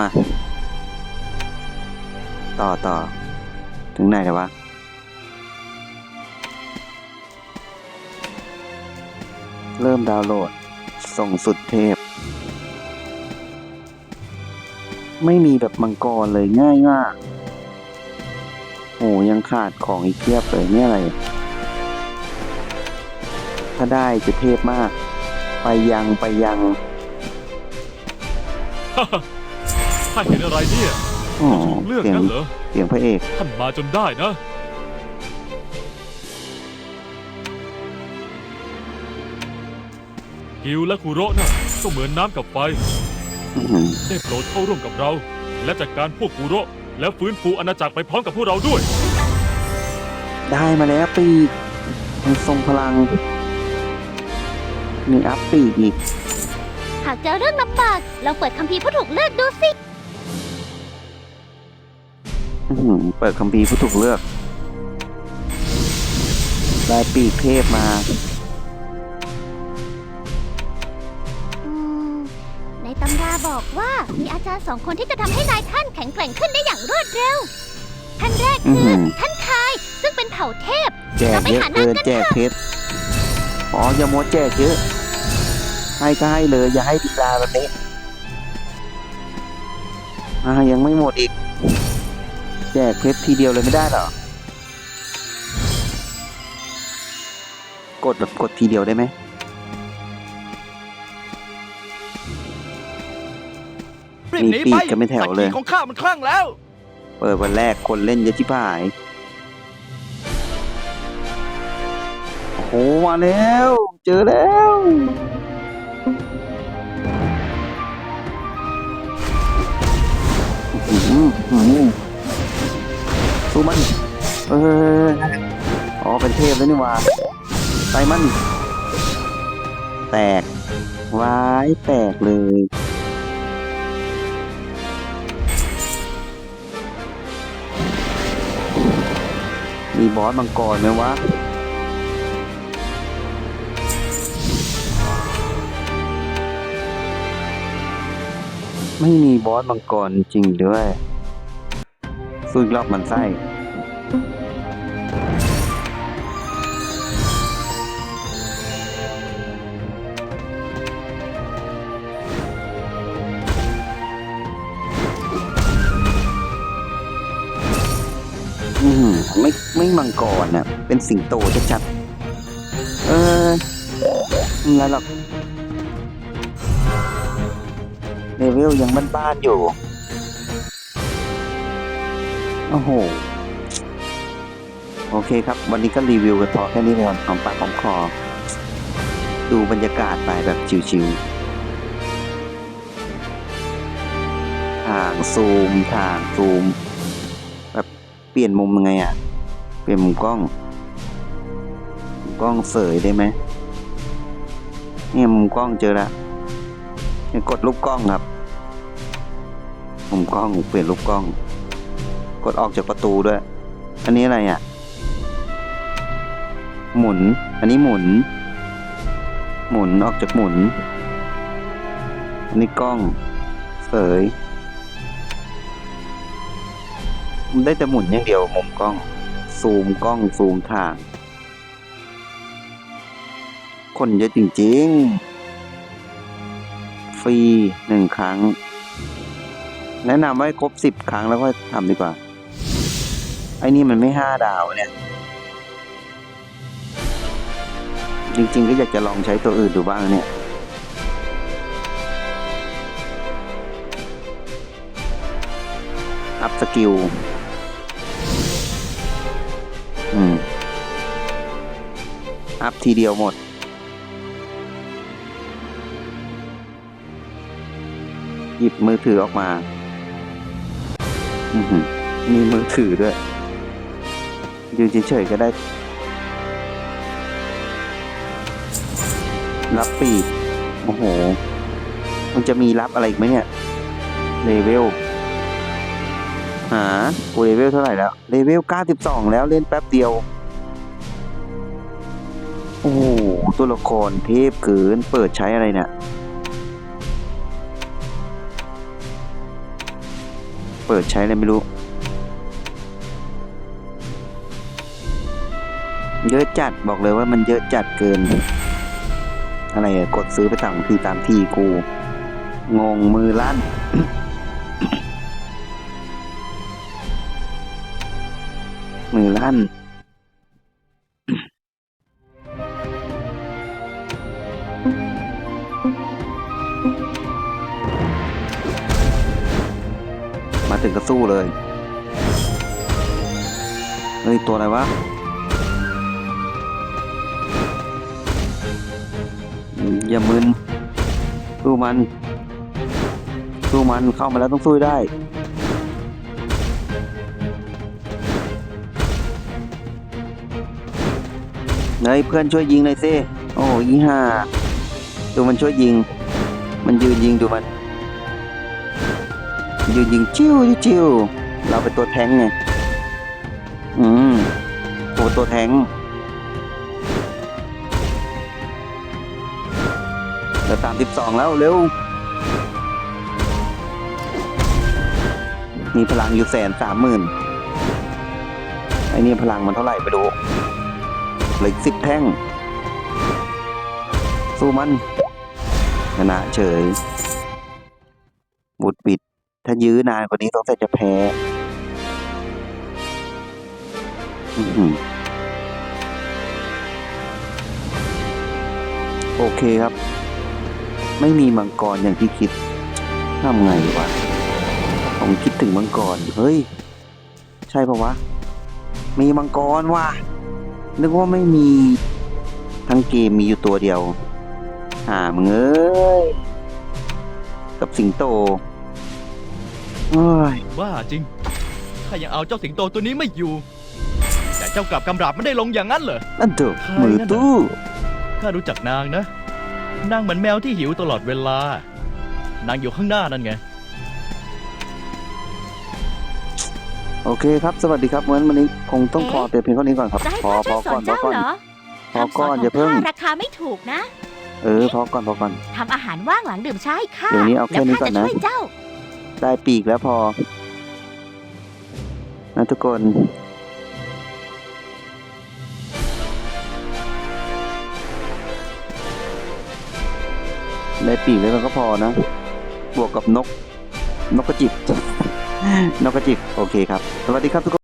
มา ต่อต่อ ถึงไหนแล้ววะ เริ่มดาวน์โหลด ส่งสุดเทพ ไม่มีแบบมังกรเลยง่ายมากโอ้ยังขาดของอีกเทียบเลยเนี่ยอะไร ถ้าได้จะเทพมาก ไปยังไปยัง ท่านเห็นอะไรเนี่ยอ๋อถูกเลือกเสียงงั้นเหรอ เสียงพระเอกท่านมาจนได้นะ กิวและคุโระน่ะก็เหมือนน้ำกับไฟ อื้อหือได้โปรดเข้าร่วมกับเรา และจัดการพวกคุโระและฟื้นฟูอาณาจักรไปพร้อมกับพวกเราด้วย ได้มาแล้วปีกมันทรงพลัง มีอัพปีกอีก หากเจอเรื่องลำบากลองเปิดคัมภีร์ผู้ถูกเลือกดูสิอื้อหือ เปิดคัมภีร์ผู้ถูกเลือก ได้ปีกเทพมาอืมในตำราบอกว่ามีอาจารย์สองคนที่จะทำให้นายท่านแข็งแกร่งขึ้นได้อย่างรวดเร็ว ท่านแรกอื้อคืหืออท่านคายซึ่งเป็นเผ่าเทพแจกเยอะเกินแจกเพชรอ๋ออย่ามัวแจกเยอะ ให้ก็ให้เลยอย่าให้ดีลาแบบนี้อ่ายังไม่หมดอีก แจกเพชรทีเดียวเลยไม่ได้เหรอ กดแบบกดทีเดียวได้ไหมรีบหนีมีปีไปกกันไม่แถวเลยตะกี้ของข้ามันคลั่งแล้ว เปิดวันแรกคนเล่นเยอะชิบหาย โอ้โหมาแล้ว เจอแล้ว มัน เอออ๋อเป็นเทพแล้วนี่ว่าใส่มัน แตกวายแตกเลยมีบอสมังกรไหมวะไม่มีบอสมังกรจริงด้วยสู้อีกรอบมันไส้ อืมไม่ไม่มังกรน่ะ เป็นสิงโตชัดๆเออไม่เป็นไรหรอกเลเวลยังบ้านๆอยู่ โอ้โห โอเคครับ วันนี้ก็รีวิวกันพอแค่นี้ก่อนของปากของคอ ดูบรรยากาศไปแบบชิวๆทางซูมทางซูม แบบเปลี่ยนมุมยังไงอะ เปลี่ยนมุมกล้อง กล้องเสยได้ไหมเนี่ยมุมกล้องเจอละเนี่ยกดรูปกล้องครับ มุมกล้องเปลี่ยนรูปกล้อง กดออกจากประตูด้วย อันนี้อะไรอะ หมุน อันนี้หมุน หมุนออกจากหมุน อันนี้กล้องเสยมันได้แต่หมุนอย่างเดียวมุมกล้อง ซูมกล้องซูมทาง คนเยอะจริงๆ ฟรีหนึ่งครั้ง แนะนำให้ครบสิบครั้งแล้วก็ทำดีกว่า ไอ้นี่มันไม่ห้าดาวเนี่ย จริงๆก็อยากจะลองใช้ตัวอื่นดูบ้างเนี่ยอัพสกิล อืม อัพทีเดียวหมด หยิบมือถือออกมา อือหือมีมือถือด้วยยืนเฉยๆก็ได้ รับปีกโอ้โห มันจะมีรับอะไรอีกไหมเนี่ย เลเวล หากูเลเวลเท่าไหร่แล้ว เลเวล 92 แล้วเล่นแป๊บเดียว โอ้โห ตัวละครเทพเกินเปิดใช้อะไรเนี่ยเปิดใช้อะไรไม่รู้ เยอะจัดบอกเลยว่ามันเยอะจัดเกิน อะไรอะกดซื้อไปต่งทีตามที่กู งงมือลั่น มือลั่นมาถึงก็สู้เลย เฮ้ย ตัวอะไรวะ อย่ามึนสู้มัน สู้มันเข้ามาแล้วต้องสู้ได้ เฮ้ยเพื่อนช่วยยิงหน่อยสิโอ้ยห่าดูมันช่วยยิง มันยืนยิงดูมัน ยืนยิงจิ้วจิ้วเราเป็นตัวแทงไง อืมตัวตัวแทง เราตามสิบสองแล้วเร็ว มีพลังอยู่แสนสามหมื่นไอ้นี่พลังมันเท่าไหร่ไปดูเหลือสิบแท่ง สู้มันชนะเฉยบุดปิด ถ้ายื้อนานกว่านี้ต้องแต่จะแพ้โอเคครับ ไม่มีมังกรอย่างที่คิดทำไงวะ ผมคิดถึงมังกร เฮ้ย ใช่ปะวะ มีมังกรว่ะ นึกว่าไม่มี ทั้งเกมมีอยู่ตัวเดียวหามึงเอ้ย กับสิงโตเอ้ยบ้าจริง ข้ายังเอาเจ้าสิงโตตัวนี้ไม่อยู่ แต่เจ้ากลับกำราบไม่ได้ลงอย่างนั้นเหรอ นั่นเถอะใครมือนั่นน่ะตู้ ข้ารู้จักนางนะ นางเหมือนแมวที่หิวตลอดเวลา นางอยู่ข้างหน้านั่นไง โอเคครับ สวัสดีครับงั้นวันนี้คงต้องเอ๊ะพอแต่เพียงเท่านี้ก่อนครับ จะให้พอข้าพช่อวยสก่ออนนพอเจ้าก่อน เหรอพอก่อนคำสอย่าเพิ่ง ข้ราคาไม่ถูกนะเออพอก่อนพอก่อน ทำอาหารว่างหลังดื่มชาให้ข้าเดี๋ยวนี้เอาแค่นี้แล้วก่อข้านจะนะช่วยเจ้า ได้ปีกแล้วพอนะทุกคน ได้ปีกแล้วก็พอนะ บวกกับนก นกกระจิบ นกกระจิบ โอเคครับ สวัสดีครับทุกคน